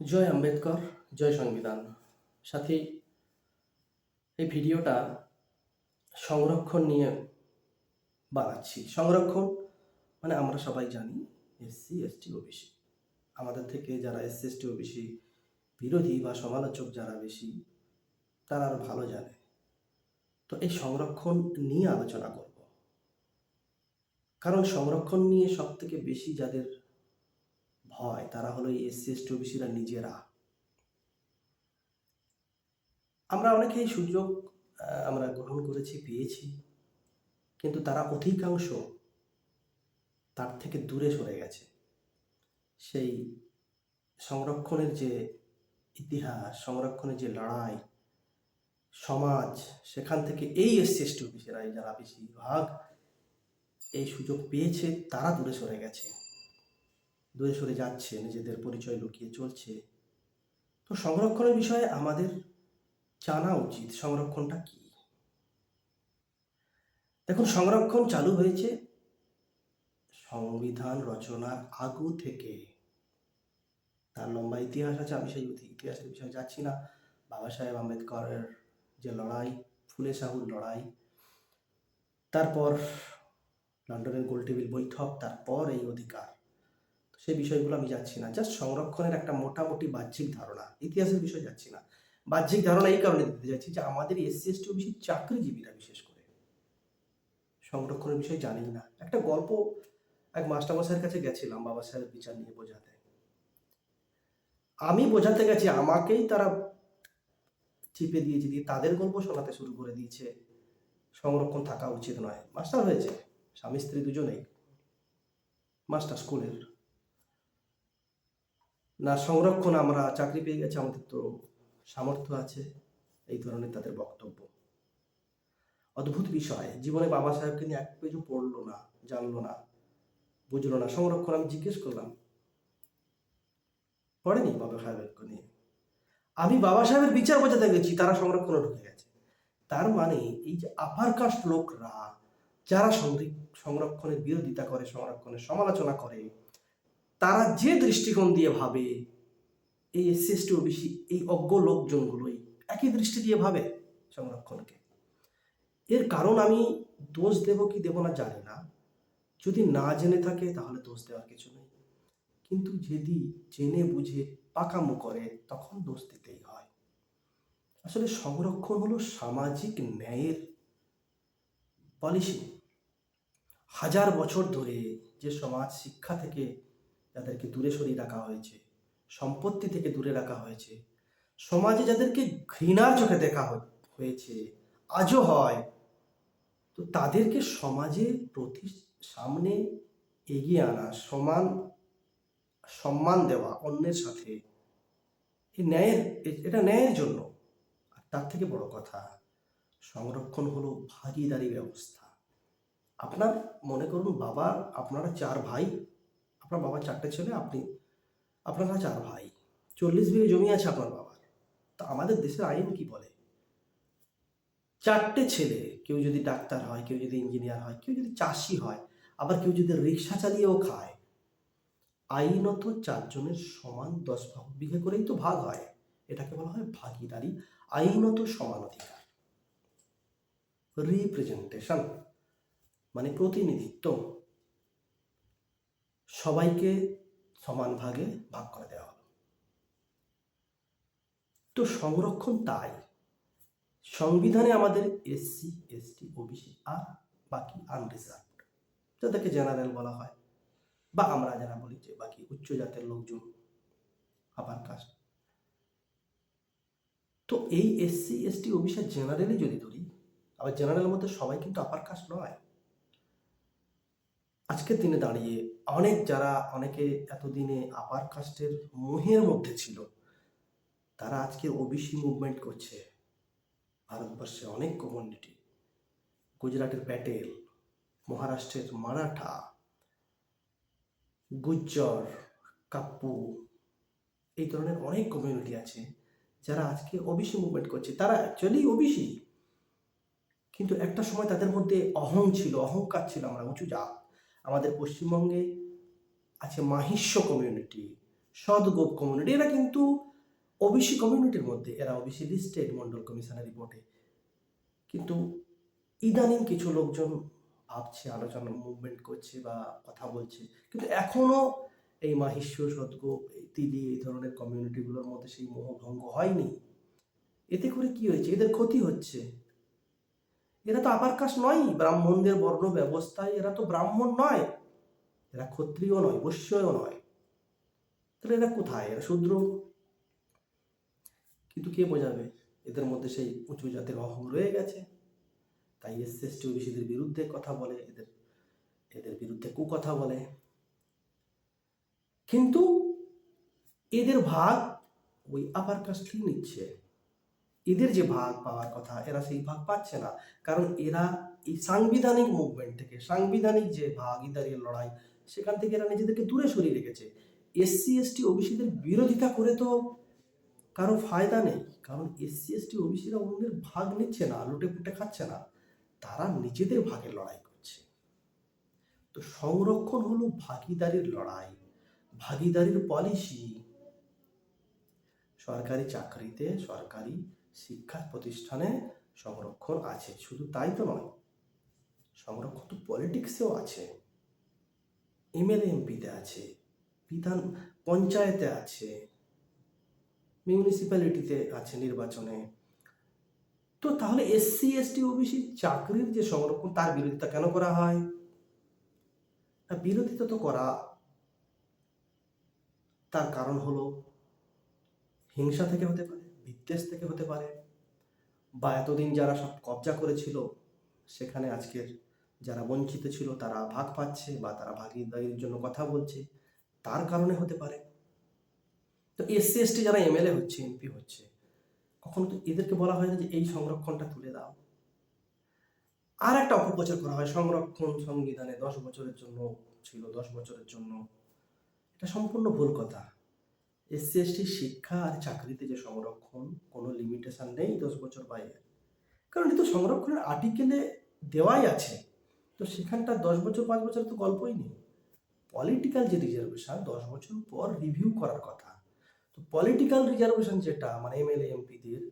জয় আম্বেদকর, জয় সংবিধান। সাথী, এই ভিডিওটা সংরক্ষণ নিয়ে বানাচ্ছি। সংরক্ষণ মানে আমরা সবাই জানি এসসি এসটি ওবিসি আমাদের থেকে যারা এসসি এসটি ওবিসি বিরোধী বা সমালোচক যারা বেশি, তারা আরও ভালো জানে। তো এই সংরক্ষণ নিয়ে আলোচনা করব। কারণ সংরক্ষণ নিয়ে সব থেকে বেশি যাদের ভয় তারা হলো এই এসসি এসটি ওবিসিরা নিজেরা। আমরা অনেকেই সুযোগ আমরা গ্রহণ করেছি, পেয়েছি, কিন্তু তারা অধিকাংশ তার থেকে দূরে সরে গেছে। সেই সংরক্ষণের যে ইতিহাস, সংরক্ষণের যে লড়াই, সমাজ, সেখান থেকে এই এসসি এসটি অফিসেরাই যারা বেশিরভাগ এই সুযোগ পেয়েছে, তারা দূরে সরে গেছে। দূরে সরে যাচ্ছে, নিজেদের পরিচয় লুকিয়ে চলছে। তো সংরক্ষণের বিষয়ে আমাদের জানা উচিত, সংরক্ষণটা কি? দেখুন, সংরক্ষণ চালু হয়েছে সংবিধান রচনার আগু থেকে। তার লম্বা ইতিহাস আছে, আমি সেই ইতিহাসের বিষয়ে যাচ্ছি না। বাবা সাহেব আম্বেদকরের যে লড়াই, ফুলে সাহুর লড়াই, তারপর লন্ডনের গোলটেবিল বৈঠক, তারপর এই অধিকার। সেই বিষয়গুলো আমি যাচ্ছি না। জাস্ট সংরক্ষণের একটা মোটামুটি বাহ্যিক ধারণা। ইতিহাসের বিষয়ে যাচ্ছি না। বাহ্যিক ধারণা এই কারণে দিতে যাচ্ছি যে আমাদের এসসি এসটি ওবিসি চাকরিজীবীরা বিশেষ করে। সংরক্ষণের বিষয়ে জানি না। একটা গল্প এক মাস্টারমশাইয়ের কাছে গেছিলাম, বাবা সাহেবের বিচার নিয়ে বোঝাতে। আমি বোঝাতে গেছি, আমাকেই তারা চিপে দিয়েছে, দিয়ে তাদের গল্প শোনাতে শুরু করে দিয়েছে। সংরক্ষণ থাকা উচিত নয়। মাস্টার হয়েছে। স্বামী স্ত্রী দুজনেই। মাস্টার স্কুলের না সংরক্ষণ আমরা চাকরি পেয়ে গেছি, আমাদের তো সামর্থ্য আছে, এই ধরনের তাদের বক্তব্য। অদ্ভুত বিষয়, জীবনে বাবা সাহেবকে নিয়ে এক পেজও পড়ল না, জানলো না, বুঝলো না, সংরক্ষণ আমি জিজ্ঞেস করলাম। পড়েনি বাবা সাহেবকে নিয়ে আমি বাবা সাহেবের বিচার বোঝাতে গেছি, তারা সংরক্ষণে ঢুকে গেছে। তার মানে এই যে আপার কাস্ট লোকরা, যারা সংরক্ষণের বিরোধিতা করে, সংরক্ষণের সমালোচনা করে তারা যে দৃষ্টিকোণ দিয়ে ভাবে, এই এসসি এসটি ওবিসি, এই অজ্ঞ লোকজনগুলোই একই দৃষ্টি দিয়ে ভাবে সংরক্ষণকে। এর কারণ আমি দোষ দেব কি দেব না জানি না। যদি না জেনে থাকে তাহলে দোষ দেওয়ার কিছু নেই। কিন্তু যদি জেনে বুঝে পাকামো করে, তখন দোষ দিতেই হয়। আসলে সংরক্ষণ হলো সামাজিক ন্যায়ের পলিসি হাজার বছর ধরে যে সমাজ শিক্ষা থেকে যাদেরকে দূরে সরিয়ে রাখা হয়েছে, সম্পত্তি থেকে দূরে রাখা হয়েছে, সমাজে যাদেরকে ঘৃণার চোখে দেখা হয়েছে, আজও হয়, তো তাদেরকে সমাজে প্রতি সামনে এগিয়ে আনা, সমান সম্মান দেওয়া অন্যের সাথে ন্যায়ের এটা ন্যায়ের জন্য। আর তার থেকে বড় কথা, সংরক্ষণ হলো ভাগিদারি ব্যবস্থা। আপনার, মনে করুন বাবা, আপনারা চার ভাই আপনার বাবার চারটে ছেলে, আপনি, আপনারা চার ভাই। চল্লিশ বিঘে জমি আছে আপনার বাবার। তো আমাদের দেশের আইন কি বলে? চারটে ছেলে, কেউ যদি ডাক্তার হয়, কেউ যদি ইঞ্জিনিয়ার হয়, কেউ যদি চাষি হয়, আবার কেউ যদি রিক্সা চালিয়েও খায়, আইনত চারজনের সমান দশ ভাগ বিঘে করেই তো ভাগ হয়। এটাকে বলা হয় ভাগিদারি, আইনত সমান অধিকার। রিপ্রেজেন্টেশন মানে প্রতিনিধিত্ব। সবাইকে সমান ভাগে ভাগ করে দেওয়া হলো। তো সংরক্ষণ তাই। সংবিধানে আমাদের এসসি এসটি ওবিসি আর বাকি আনরিজার্ভ যাদেরকে জেনারেল বলা হয়, বা আমরা যারা বলি যে বাকি উচ্চ জাতের লোকজন আপার কাস্ট তো এই এসসি এসটি ওবিসি জেনারেলি যদি ধরি, আবার জেনারেলের মধ্যে সবাই কিন্তু আপার কাস্ট নয়। আজকের দিনে দাঁড়িয়ে অনেক যারা অনেকে এতদিনে আপার কাস্টের মোহের মধ্যে ছিল, তারা আজকে ওবিসি মুভমেন্ট করছে। ভারতবর্ষে অনেক কমিউনিটি গুজরাটের প্যাটেল, মহারাষ্ট্রের মারাঠা, গুজ্জর, কাপ্পু, এই ধরনের অনেক কমিউনিটি আছে যারা আজকে ওবিসি মুভমেন্ট করছে। তারা অ্যাকচুয়ালি ওবিসি কিন্তু একটা সময় তাদের মধ্যে অহং ছিল, অহংকার ছিল, আমরা উঁচু জাত। আমাদের পশ্চিমবঙ্গে আছে মাহিষ্য কমিউনিটি সদগোপ কমিউনিটি এরা কিন্তু ওবিসি কমিউনিটির মধ্যে, এরা ওবিসি লিস্টেড মন্ডল কমিশনের রিপোর্টে কিন্তু ইদানিং কিছু লোকজন ভাবছে, আলোচনা মুভমেন্ট করছে বা কথা বলছে। কিন্তু এখনও এই মাহিষ্য, সদগোপ তিলি, এই ধরনের কমিউনিটিগুলোর মধ্যে সেই মোহভঙ্গ হয়নি। এতে করে কি হয়েছে? এদের ক্ষতি হচ্ছে। এরা তো আপার কাস্ট নয়, ব্রাহ্মণদের বর্ণ ব্যবস্থায় এরা তো ব্রাহ্মণ নয়। এরা ক্ষত্রিয় নয়, বৈশ্যও নয়। তাহলে এরা কোথায়? এরা শূদ্র? কিন্তু কে বোঝাবে? এদের মধ্যে সেই উঁচু জাতের অহং রয়ে গেছে। তাই এসসি এসটি ওবিসিদের বিরুদ্ধে কথা বলে, এদের এদের বিরুদ্ধে কুকথা বলে। কিন্তু এদের ভাগ ওই আপার কাস্টই নিচ্ছে। এদের যে ভাগ পাওয়ার কথা, এরা সেই ভাগ পাচ্ছে না। কারণ এরা এই সাংবিধানিক মুভমেন্ট থেকে, সাংবিধানিক যে ভাগিদারির লড়াই, সেখান থেকে এরা নিজেদেরকে দূরে সরিয়ে রেখেছে। এসসি এসটি ওবিসিদের বিরোধিতা করে তো কারও ফায়দা নেই। কারণ এসসি এসটি ওবিসিরা অন্যের ভাগ নিচ্ছে না, লুটে পুটে খাচ্ছে না। তারা নিজেদের ভাগের লড়াই করছে। তো সংরক্ষণ হলো ভাগিদারির লড়াই, ভাগিদারির পলিসি সরকারি চাকরিতে সরকারি শিক্ষা প্রতিষ্ঠানে সংরক্ষণ আছে। শুধু তাই তো নয়, সংরক্ষণ তো পলিটিক্সেও আছে। এমএলএ এমপিতে আছে, বিধান পঞ্চায়েতে আছে মিউনিসিপ্যালিটিতে আছে নির্বাচনে। তো তাহলে এসসি এসটি ওবিসি চাকরির যে সংরক্ষণ, তার বিরোধিতা কেন করা হয়? বিরোধিতা তো করা। তার কারণ হলো হিংসা থেকে হতে পারে। বিদ্বেষ থেকে হতে পারে বা এতদিন যারা সব কবজা করেছিল, সেখানে আজকের যারা বঞ্চিত ছিল, তারা ভাগ পাচ্ছে বা তারা ভাগিদারির জন্য কথা বলছে, তার কারণে হতে পারে। তো এসসি এসটি যারা এমএলএ হচ্ছে এমপি হচ্ছে, কখনো তো এদেরকে বলা হয় না যে এই সংরক্ষণটা তুলে দাও। আর একটা অপপ্রচার করা হয়, সংরক্ষণ সংবিধানে দশ বছরের জন্য ছিল, দশ বছরের জন্য। এটা সম্পূর্ণ ভুল কথা। এসসি এসটি শিক্ষা আর চাকরিতে যে সংরক্ষণ, কোনো লিমিটেশন নেই দশ বছর বাইরে। কারণ এটা তো সংরক্ষণের আর্টিকেলে দেওয়াই আছে। তো সেখানটা দশ বছর, পাঁচ বছর তো গল্পই নেই। পলিটিক্যাল যে রিজার্ভেশন দশ বছর পর রিভিউ করার কথা। তো পলিটিক্যাল রিজার্ভেশন যেটা মানে এমএলএ এমপিদের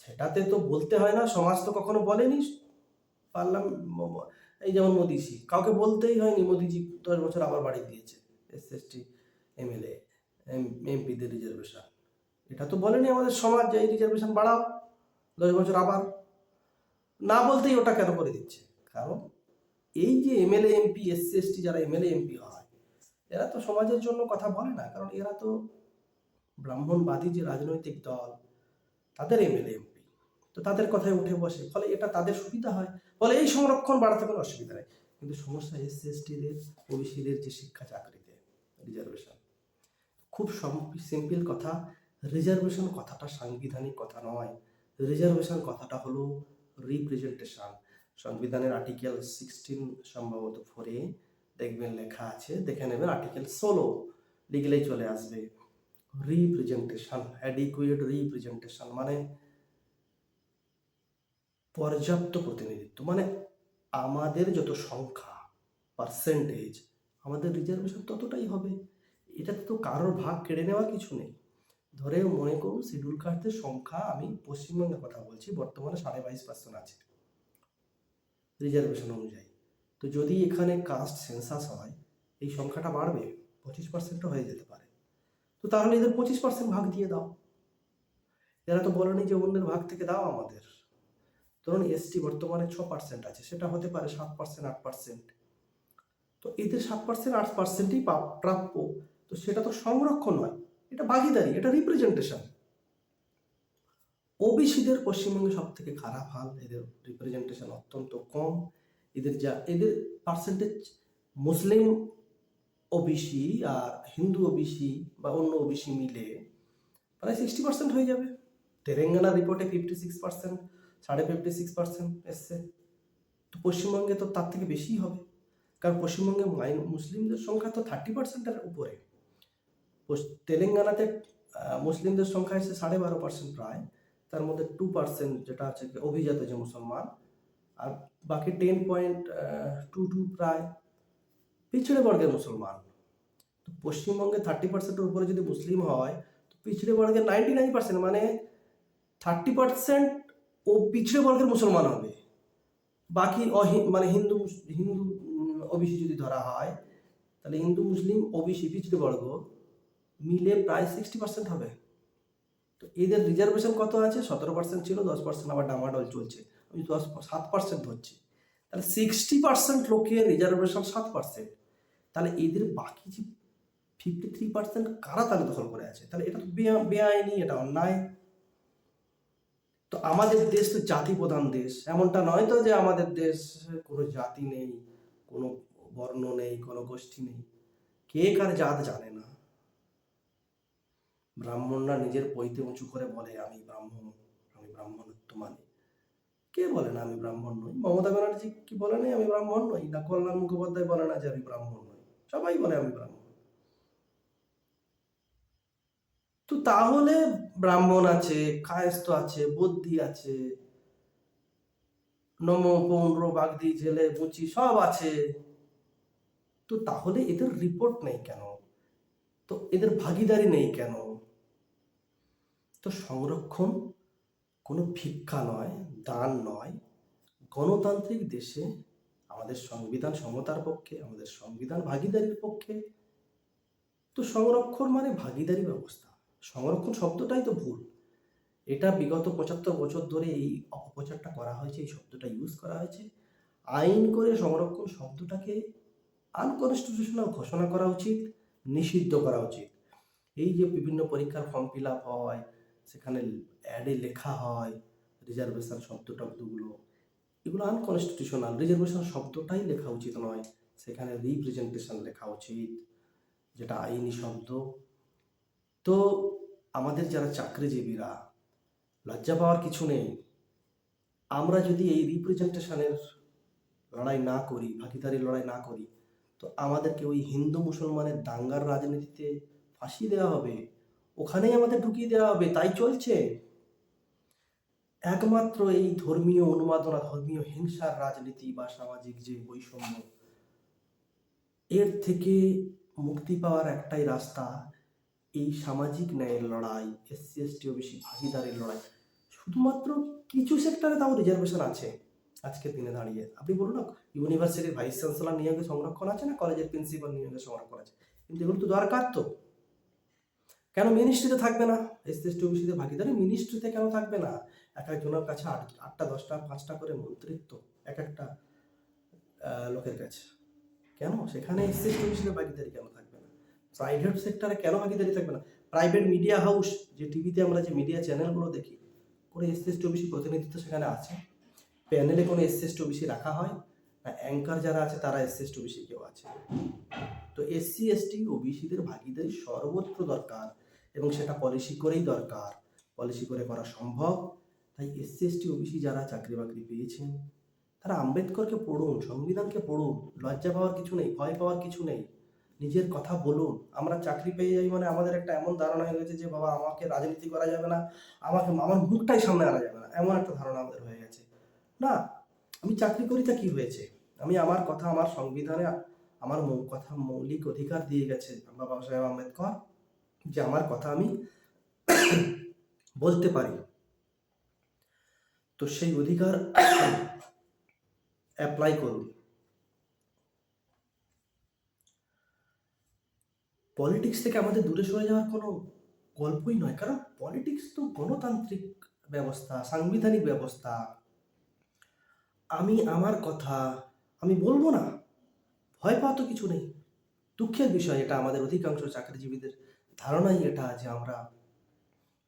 সেটাতে তো বলতে হয় না, সমাজ তো কখনো বলেনি। পারলাম এই যেমন মোদিজি, কাউকে বলতেই হয়নি, মোদিজি দশ বছর আবার বাড়ি দিয়েছে এস এস টি এমএলএ এমপিদের রিজার্ভেশন এটা তো বলেনি আমাদের সমাজ যে এই রিজার্ভেশন বাড়াও, দশ বছর আবার। না বলতেই ওটা কেন করে দিচ্ছে? কারণ এই যে এমএলএ, এমপি, এসসি, এসটি যারা এমএলএ, এমপি হয়, এরা তো সমাজের জন্য কথা বলে না। কারণ এরা তো ব্রাহ্মণবাদী যে রাজনৈতিক দল, তাদের এমএলএ, এমপি। তো তাদের কথায় উঠে বসে। ফলে এটা তাদের সুবিধা হয়। ফলে এই সংরক্ষণ বাড়াতে কোনো অসুবিধা নেই। কিন্তু সমস্যা এসসি, এসটিদের, ওবিসিদের যে শিক্ষা চাকরিতে রিজার্ভেশন খুব সিম্পল কথা রিজার্ভেশন কথাটা সাংবিধানিক কথা নয়। রিজার্ভেশন কথাটা হলো রিপ্রেজেন্টেশন সংবিধানের আর্টিকেল সিক্সটিন সম্ভবত ফোরে দেখবেন লেখা আছে, দেখে নেবেন আর্টিকেল ষোলো লিখলেই চলে আসবে। রিপ্রেজেন্টেশন অ্যাডিকুয়েট রিপ্রেজেন্টেশন মানে পর্যাপ্ত প্রতিনিধিত্ব। মানে আমাদের যত সংখ্যা পার্সেন্টেজ আমাদের রিজার্ভেশন ততটাই হবে। এটাতে তো কারোর ভাগ কেড়ে নেওয়ার কিছু নেই। ধরে মনে করুন শিডিউল কাস্টদের সংখ্যা আমি পশ্চিমবঙ্গের কথা বলছি, বর্তমানে সাড়ে বাইশ পার্সেন্ট আছে। রিজার্ভেশন অনুযায়ী। তো যদি এখানে কাস্ট সেন্সাস হয়, এই সংখ্যাটা বাড়বে, পঁচিশ পার্সেন্টও হয়ে যেতে পারে। তো তাহলে এদের পঁচিশ পার্সেন্ট ভাগ দিয়ে দাও। এরা তো বলেনি যে অন্যের ভাগ থেকে দাও আমাদের। ধরুন এসটি বর্তমানে ছ পার্সেন্ট আছে, সেটা হতে পারে সাত পার্সেন্ট আট পার্সেন্ট তো এদের সাত পার্সেন্ট আট পার্সেন্টই প্রাপ্য। তো সেটা তো সংরক্ষণ নয়, এটা ভাগিদারি, এটা রিপ্রেজেন্টেশন ওবিসিদের পশ্চিমবঙ্গে সব থেকে খারাপ হাল, এদের রিপ্রেজেন্টেশন অত্যন্ত কম। এদের যা, এদের পার্সেন্টেজ মুসলিম ওবিসি আর হিন্দু ওবিসি বা অন্য ওবিসি মিলে প্রায় সিক্সটি পার্সেন্ট হয়ে যাবে। তেলেঙ্গানা রিপোর্টে ফিফটি সিক্স পার্সেন্ট সাড়ে ফিফটি সিক্স পার্সেন্ট এসছে। তো পশ্চিমবঙ্গে তো তার থেকে বেশিই হবে। কারণ পশ্চিমবঙ্গে মাইন, মুসলিমদের সংখ্যা তো থার্টি পার্সেন্টের উপরে। তেলেঙ্গানাতে মুসলিমদের সংখ্যা এসে সাড়ে বারো পার্সেন্ট প্রায়। তার মধ্যে টু পার্সেন্ট যেটা আছে অভিজাত যে মুসলমান। আর বাকি টেন পয়েন্ট টু টু প্রায় পিছড়ে বর্গের মুসলমান। তো পশ্চিমবঙ্গে থার্টি পার্সেন্টের উপরে যদি মুসলিম হয়, তো পিছড়ে বর্গের নাইনটি নাইন পার্সেন্ট মানে থার্টি পার্সেন্ট ও পিছড়ে বর্গের মুসলমান হবে। বাকি মানে হিন্দু হিন্দু ওবিসি যদি ধরা হয়, তাহলে হিন্দু, মুসলিম ওবিসি পিছড়ে বর্গ। মিলে প্রায় সিক্সটি পার্সেন্ট হবে। তো এদের রিজার্ভেশন কত আছে? সতেরো পার্সেন্ট ছিল, দশ পার্সেন্ট আবার ডামাডল চলছে। আমি দশ, সাত পার্সেন্ট ধরছি। তাহলে সিক্সটি পার্সেন্ট লোকের রিজার্ভেশন সাত পার্সেন্ট তাহলে এদের বাকি যে ফিফটি থ্রি পার্সেন্ট কারা তাহলে দখল করে আছে? তাহলে এটা তো বেআ- বেআইনি, এটা অন্যায়। তো আমাদের দেশ তো জাতি প্রধান দেশ। এমনটা নয় তো যে আমাদের দেশ কোনো জাতি নেই, কোনো বর্ণ নেই, কোনো গোষ্ঠী নেই। কে কার জাত জানে না। ব্রাহ্মণরা নিজের পৈতে উঁচু করে বলে, আমি ব্রাহ্মণ, আমি ব্রাহ্মণত্ব মানি কে বলে না, আমি ব্রাহ্মণ নই? মমতা ব্যানার্জি কি বলে নাই, আমি ব্রাহ্মণ নই? না কল্যাণ মুখোপাধ্যায় বলে না যে, আমি ব্রাহ্মণ নই। সবাই বলে, আমি ব্রাহ্মণ তো তাহলে ব্রাহ্মণ আছে কায়স্থ আছে বদ্যি আছে, নম পৌন্ড্র বাগদি জেলে মুচি সব আছে। তো তাহলে এদের রিপোর্ট নেই কেন? তো এদের ভাগিদারি নেই কেন? তো সংরক্ষণ কোনো ভিক্ষা নয়, দান নয়। গণতান্ত্রিক দেশে আমাদের সংবিধান সমতার পক্ষে, আমাদের সংবিধান ভাগিদারির পক্ষে, তো সংরক্ষণ মানে ভাগিদারি ব্যবস্থা। সংরক্ষণ শব্দটাই তো ভুল। এটা বিগত পঁচাত্তর বছর ধরে এই অপপ্রচারটা করা হয়েছে, এই শব্দটা ইউজ করা হয়েছে। আইন করে সংরক্ষণ শব্দটাকে আনকনস্টিটিউশনাল ঘোষণা করা উচিত, নিষিদ্ধ করা উচিত। এই যে বিভিন্ন পরীক্ষার ফর্ম ফিল আপ হয় সেখানে অ্যাডে লেখা হয় রিজার্ভেশন শব্দ টব্দগুলো এগুলো আনকনস্টিটিউশনাল রিজার্ভেশন শব্দটাই লেখা উচিত নয়। সেখানে রিপ্রেজেন্টেশন লেখা উচিত, যেটা আইনি শব্দ। তো আমাদের যারা চাকরিজীবীরা, লজ্জা পাওয়ার কিছু নেই। আমরা যদি এই রিপ্রেজেন্টেশনের লড়াই না করি ভাগিদারি লড়াই না করি, তো আমাদেরকে ওই হিন্দু মুসলমানের দাঙ্গার রাজনীতিতে ফাঁসি দেওয়া হবে। ওখানেই আমাদের ঢুকিয়ে দেওয়া হবে, তাই চলছে। একমাত্র এই ধর্মীয় উন্মাদনা, ধর্মীয় হিংসার রাজনীতি বা সামাজিক যে বৈষম্য, এর থেকে মুক্তি পাওয়ার একটাই রাস্তা এই সামাজিক ন্যায়ের লড়াই, এসসি, এসটি, ওবিসি, ভাগিদারির লড়াই। শুধুমাত্র কিছু সেক্টরে তাও রিজার্ভেশন আছে আজকের দিনে দাঁড়িয়ে। আপনি বলুন না, ইউনিভার্সিটির ভাইস চ্যান্সেলর নিয়োগে সংরক্ষণ আছে না, কলেজের প্রিন্সিপাল নিয়োগে সংরক্ষণ আছে? কিন্তু এগুলো তো দরকার তো। কেন মিনিস্ট্রিতে থাকবে না? এসসি ওবিসিতে ভাগিদারি মিনিস্ট্রিতে কেন থাকবে না? এক একজনের কাছে আট, আটটা, দশটা, পাঁচটা করে মন্ত্রিত্ব এক একটা লোকের কাছে। কেন? সেখানে এসসি ওবিসিতে ভাগিদারি কেন থাকবে না? প্রাইভেট সেক্টরে কেন ভাগিদারি থাকবে না? প্রাইভেট মিডিয়া হাউস যে টিভিতে আমরা যে মিডিয়া চ্যানেলগুলো দেখি, কোনো এসসি এসটি ওবিসি প্রতিনিধিত্ব সেখানে আছে? প্যানেলে কোনো এসসি এসটি ওবিসি রাখা হয়? না অ্যাঙ্কার যারা আছে, তারা এসসি এসটি ওবিসি কেউ আছে? তো এসসি এসটি ওবিসিদের ভাগিদারি সর্বত্র দরকার। এবং সেটা পলিসি করেই দরকার। পলিসি করে করা সম্ভব। তাই এসসি এসটি ওবিসি যারা চাকরি বাকরি পেয়েছেন, তারা আম্বেদকরকে পড়ুন, সংবিধানকে পড়ুন, লজ্জা পাওয়ার কিছু নেই, ভয় পাওয়ার কিছু নেই। নিজের কথা বলুন, আমরা চাকরি পেয়ে যাই মানে আমাদের একটা এমন ধারণা হয়ে গেছে যে, বাবা, আমাকে রাজনীতি করা যাবে না, আমাকে আমার মুখটাই সামনে আনা যাবে না। এমন একটা ধারণা আমাদের হয়ে গেছে। না, আমি চাকরি করি তা কি হয়েছে? আমি আমার কথা, আমার সংবিধানে আমার কথা মৌলিক অধিকার দিয়ে গেছে বাবা সাহেব আম্বেদকর। যে আমার কথা আমি বলতে পারি। তো সেই অধিকার অ্যাপ্লাই করুন। পলিটিক্স থেকে আমাদের দূরে সরে যাওয়ার কোনো গল্পই নয়, কারণ পলিটিক্স তো গণতান্ত্রিক ব্যবস্থা, সাংবিধানিক ব্যবস্থা। আমি, আমার কথা, আমি বলব না। ভয় পাওয়া তো কিছু নেই। দুঃখের বিষয় এটা আমাদের অধিকাংশ চাকরিজীবীদের। ধারণাই এটা যে আমরা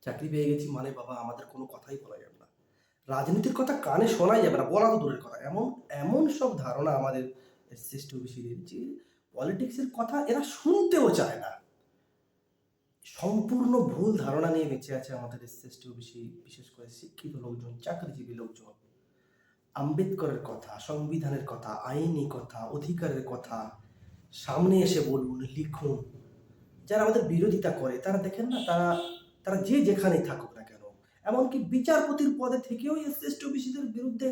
চাকরি পেয়ে গেছি মানে বাবা, আমাদের কোনো কথাই বলা যাবে না। রাজনীতির কথা কানে শোনাই যাবে না, বলা তো দূরের কথা। এমন এমন সব ধারণা আমাদের শ্রেষ্ঠ বিশিদের যে পলিটিক্সের কথা এরা শুনতেও চায় না। সম্পূর্ণ ভুল ধারণা নিয়ে বেঁচে আছে আমাদের শ্রেষ্ঠ বেশি বিশেষ করে শিক্ষিত লোকজন, চাকরিজীবী লোকজন। আম্বেদকরের কথা, সংবিধানের কথা, আইনি কথা, অধিকারের কথা, সামনে এসে বলুন, লিখুন। যারা আমাদের বিরোধিতা করে, তারা দেখেন না, তারা তারা যে যেখানেই থাকুক না কেন। এমনকি বিচারপতির পদে থেকেও শ্রেষ্ঠ বিশিদের বিরুদ্ধে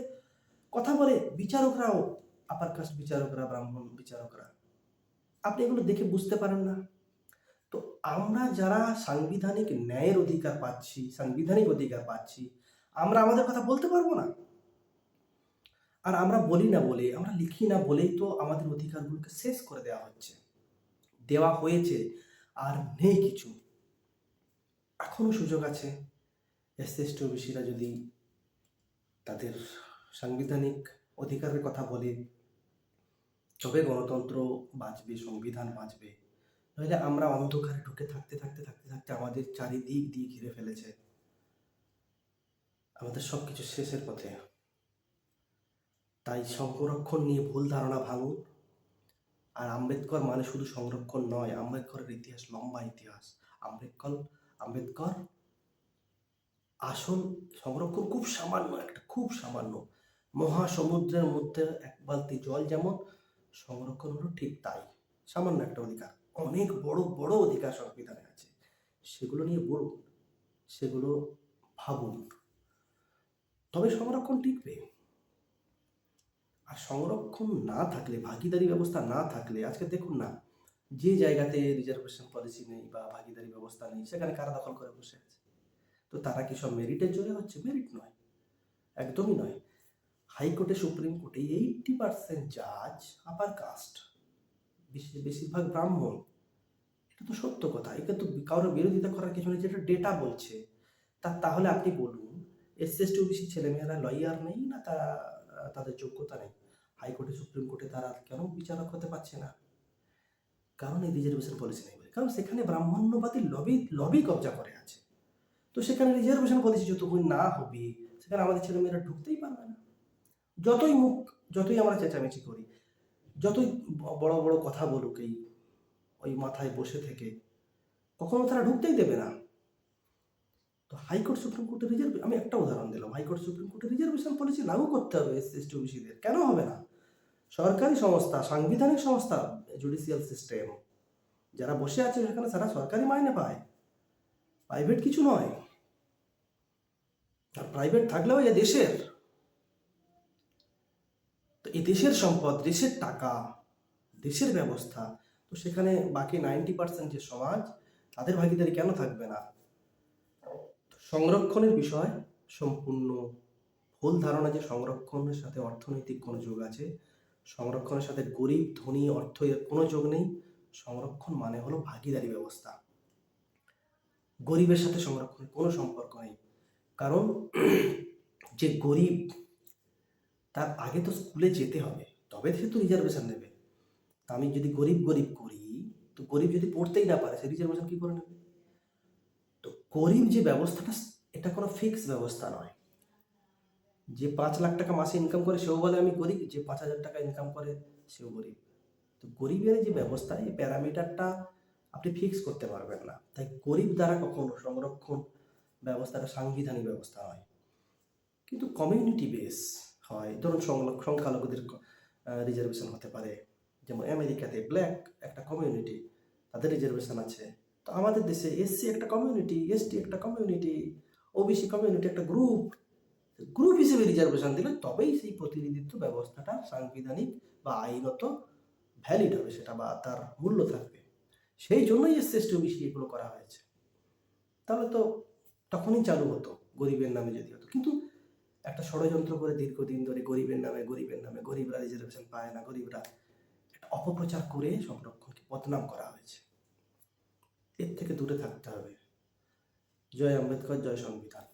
কথা বলে বিচারকরাও আপার কাস্ট বিচারকরা, ব্রাহ্মণ বিচারকরা। আপনি এগুলো দেখে বুঝতে পারেন না। তো আমরা যারা সাংবিধানিক ন্যায়ের অধিকার পাচ্ছি, সাংবিধানিক অধিকার পাচ্ছি, আমরা আমাদের কথা বলতে পারব না। আর আমরা বলি না বলে, আমরা লিখি না বলেই তো আমাদের অধিকারগুলোকে শেষ করে দেওয়া হচ্ছে। দেওয়া হয়েছে। আর নেই কিছু। এখনও সুযোগ আছে। এসসি এসটি যদি তাদের সাংবিধানিক অধিকারের কথা বলে, তবে গণতন্ত্র বাঁচবে, সংবিধান বাঁচবে নইলে আমরা অন্ধকারে ঢুকে থাকতে থাকতে থাকতে থাকতে আমাদের চারিদিক দিয়ে ঘিরে ফেলেছে। আমাদের সব কিছু শেষের পথে। তাই সংরক্ষণ নিয়ে ভুল ধারণা ভাঙুন। আর আম্বেদকর মানে শুধু সংরক্ষণ নয়, আম্বেদকরের ইতিহাস লম্বা ইতিহাস। আম্বেদকর আম্বেদকর আসল সংরক্ষণ খুব সামান্য, একটা খুব সামান্য। মহাসমুদ্রের মধ্যে এক বালতি জল যেমন, সংরক্ষণ হলো ঠিক তাই। সামান্য একটা অধিকার। অনেক বড় বড় অধিকার সংবিধানে আছে। সেগুলো নিয়ে বলুন, সেগুলো ভাবুন। তবে সংরক্ষণ টিকবে। আর সংরক্ষণ না থাকলে, ভাগিদারি ব্যবস্থা না থাকলে, আজকে দেখুন না, যে জায়গাতে রিজার্ভেশন পলিসি নেই বা ভাগিদারি ব্যবস্থা নেই, সেখানে কারা দখল করে বসে আছে? তো তারা কি সব মেরিটের জোরে হচ্ছে? মেরিট নয়। একদমই নয়। হাইকোর্টে সুপ্রিম কোর্টে এইটটি পার্সেন্ট জাজ আপার কাস্ট বেশিরভাগ ব্রাহ্মণ। এটা তো সত্য কথা। এটা তো কারোর বিরোধিতা করার কিছু নেই যেটা ডেটা বলছে। তা, তাহলে আপনি বলুন এসসি এসটি ওবিসি ছেলেমেয়েরা লয়ার নেই না তারা তাদের যোগ্যতা নেই? হাইকোর্টে, সুপ্রিম কোর্টে তারা কেন বিচারক হতে পারছে না? কারণ এই রিজার্ভেশন পলিসি নেই কারণ সেখানে ব্রাহ্মণ্যবাদী লবি লবি কবজা করে আছে। তো সেখানে রিজার্ভেশন পলিসি যতক্ষণ না হবে, সেখানে আমাদের ছেলেমেয়েরা ঢুকতেই পারবে না। যতই মুখ, যতই আমরা চেঁচামেচি করি, যতই বড় বড় কথা বলুক এই, ওই মাথায় বসে থেকে, কখনো তারা ঢুকতেই দেবে না। তো হাইকোর্ট, সুপ্রিম কোর্টের রিজার্ভ, আমি একটা উদাহরণ দিলাম। হাইকোর্ট, সুপ্রিম কোর্টের রিজার্ভেশন পলিসি লাগু করতে হবে এস ওবিসিদের কেন হবে না? সরকারি সংস্থা, সাংবিধানিক সংস্থা জুডিশিয়াল সিস্টেম যারা বসে আছে সেখানে তারা সরকারি মাইনে পায়। প্রাইভেট কিছু নয়। আর প্রাইভেট থাকলেও এ দেশের। তো এই দেশের সম্পদ, দেশের টাকা, দেশের ব্যবস্থা, তো সেখানে বাকি নাইনটি পার্সেন্ট যে সমাজ, তাদের ভাগিদারি কেন থাকবে না? সংরক্ষণের বিষয়, সম্পূর্ণ ভুল ধারণা যে সংরক্ষণের সাথে অর্থনৈতিক কোনো যোগ আছে সংরক্ষণের সাথে গরিব, ধনী অর্থ এর কোনো যোগ নেই। সংরক্ষণ মানে হলো ভাগিদারি ব্যবস্থা। গরিবের সাথে সংরক্ষণের কোনো সম্পর্ক নেই। কারণ যে গরিব, তার আগে তো স্কুলে যেতে হবে, তবে সে তো রিজার্ভেশন নেবে। আমি যদি গরিব গরিব করি, তো গরিব যদি পড়তেই না পারে, সে রিজার্ভেশন কী করে নেবে? তো গরিব যে ব্যবস্থাটা, এটা কোনো ফিক্স ব্যবস্থা নয়। যে পাঁচ লাখ টাকা মাসে ইনকাম করে, সেও বলে আমি গরিব। যে পাঁচ হাজার টাকা ইনকাম করে, সেও গরিব। তো গরিবের যে ব্যবস্থা, এই প্যারামিটারটা আপনি ফিক্স করতে পারবেন না। তাই গরিব দ্বারা কখনো সংরক্ষণ ব্যবস্থাটা সাংবিধানিক ব্যবস্থা হয় কিন্তু কমিউনিটি বেস হয়। ধরুন সংখ্যালঘুদের রিজার্ভেশন হতে পারে। যেমন আমেরিকাতে ব্ল্যাক একটা কমিউনিটি তাদের রিজার্ভেশন আছে। তো আমাদের দেশে এসসি একটা কমিউনিটি এসটি একটা কমিউনিটি ওবিসি কমিউনিটি একটা গ্রুপ গ্রুপ হিসেবে রিজার্ভেশন দিলে তবেই সেই প্রতিনিধিত্ব ব্যবস্থাটা সাংবিধানিক বা আইনত ভ্যালিড হবে, সেটা বা তার মূল্য থাকবে। সেই জন্যই এসটি ওবিসি এগুলো করা হয়েছে। তাহলে তো তখনই চালু হতো, গরিবের নামে যদি হতো। কিন্তু একটা ষড়যন্ত্র করে দীর্ঘদিন ধরে গরিবের নামে গরিবের নামে, গরিবরা রিজার্ভেশন পায় না, গরিবরা একটা অপপ্রচার করে সংরক্ষণকে বদনাম করা হয়েছে। এর থেকে দূরে থাকতে হবে। জয় আম্বেদকর, জয় সংবিধান।